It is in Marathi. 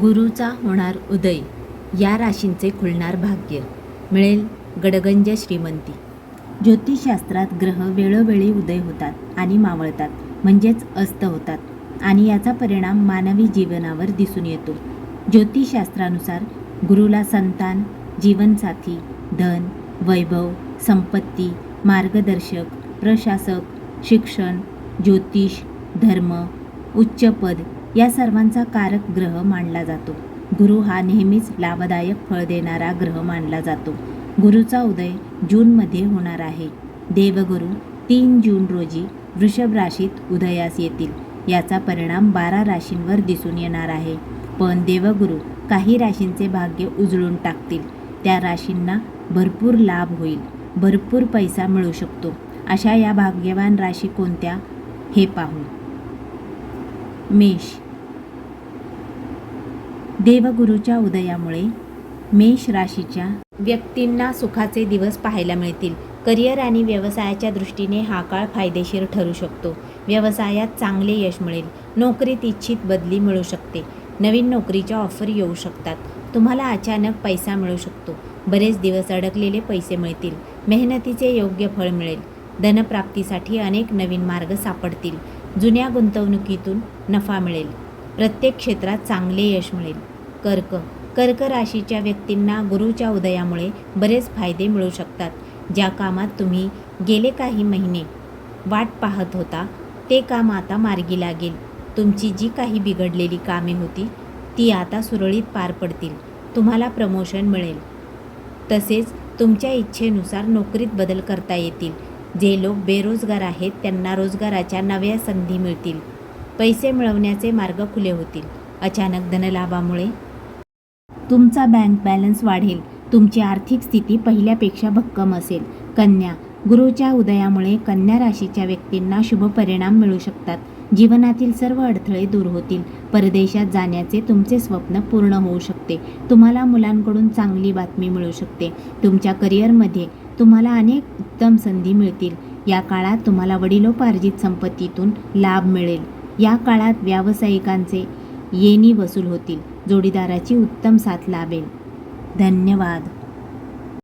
गुरुचा होणार उदय. या राशींचे खुलणार भाग्य. मिळेल गडगंज श्रीमंती. ज्योतिषशास्त्रात ग्रह वेळोवेळी उदय होतात आणि मावळतात म्हणजेच अस्त होतात आणि याचा परिणाम मानवी जीवनावर दिसून येतो. ज्योतिषशास्त्रानुसार गुरुला संतान जीवनसाथी धन वैभव संपत्ती मार्गदर्शक प्रशासक शिक्षण ज्योतिष धर्म उच्चपद या सर्वांचा कारक ग्रह मानला जातो. गुरु हा नेहमीच लाभदायक फळ देणारा ग्रह मानला जातो. गुरुचा उदय जूनमध्ये होणार आहे. देवगुरु तीन जून रोजी वृषभ राशीत उदयास येतील. याचा परिणाम बारा राशींवर दिसून येणार आहे. पण देवगुरु काही राशींचे भाग्य उजळून टाकतील. त्या राशींना भरपूर लाभ होईल. भरपूर पैसा मिळू शकतो. अशा या भाग्यवान राशी कोणत्या? हे पाहू. मेष देवगुरूच्या उदयामुळे मेष राशीच्या व्यक्तींना सुखाचे दिवस पाहायला मिळतील. करिअर आणि व्यवसायाच्या दृष्टीने हा काळ फायदेशीर ठरू शकतो. व्यवसायात चांगले यश मिळेल. नोकरीत इच्छित बदली मिळू शकते. नवीन नोकरीच्या ऑफर येऊ शकतात. तुम्हाला अचानक पैसा मिळू शकतो. बरेच दिवस अडकलेले पैसे मिळतील. मेहनतीचे योग्य फळ मिळेल. धनप्राप्तीसाठी अनेक नवीन मार्ग सापडतील. जुन्या गुंतवणुकीतून नफा मिळेल. प्रत्येक क्षेत्रात चांगले यश मिळेल. कर्क. कर्क राशीच्या व्यक्तींना गुरुच्या उदयामुळे बरेच फायदे मिळू शकतात ज्या कामात तुम्ही गेले काही महिने वाट पाहत होता ते काम आता मार्गी लागेल. तुमची जी काही बिघडलेली कामे होती ती आता सुरळीत पार पडतील. तुम्हाला प्रमोशन मिळेल. तसेच तुमच्या इच्छेनुसार नोकरीत बदल करता येतील. जे लोक बेरोजगार आहेत त्यांना रोजगाराच्या नव्या संधी मिळतील. पैसे मिळवण्याचे मार्ग खुले होतील. अचानक धनलाभामुळे तुमचा बँक बॅलन्स वाढेल. तुमची आर्थिक स्थिती पहिल्यापेक्षा भक्कम असेल. कन्या गुरुच्या उदयामुळे कन्या राशीच्या व्यक्तींना शुभ परिणाम मिळू शकतात. जीवनातील सर्व अडथळे दूर होतील. परदेशात जाण्याचे तुमचे स्वप्न पूर्ण होऊ शकते. तुम्हाला मुलांकडून चांगली बातमी मिळू शकते. तुमच्या करिअरमध्ये तुम्हाला अनेक उत्तम संधी मिळतील. या काळात तुम्हाला वडिलोपार्जित संपत्तीतून लाभ मिळेल. या काळात व्यावसायिकांचे येणी वसूल होतील. जोडीदाराची उत्तम साथ लाभेल. धन्यवाद.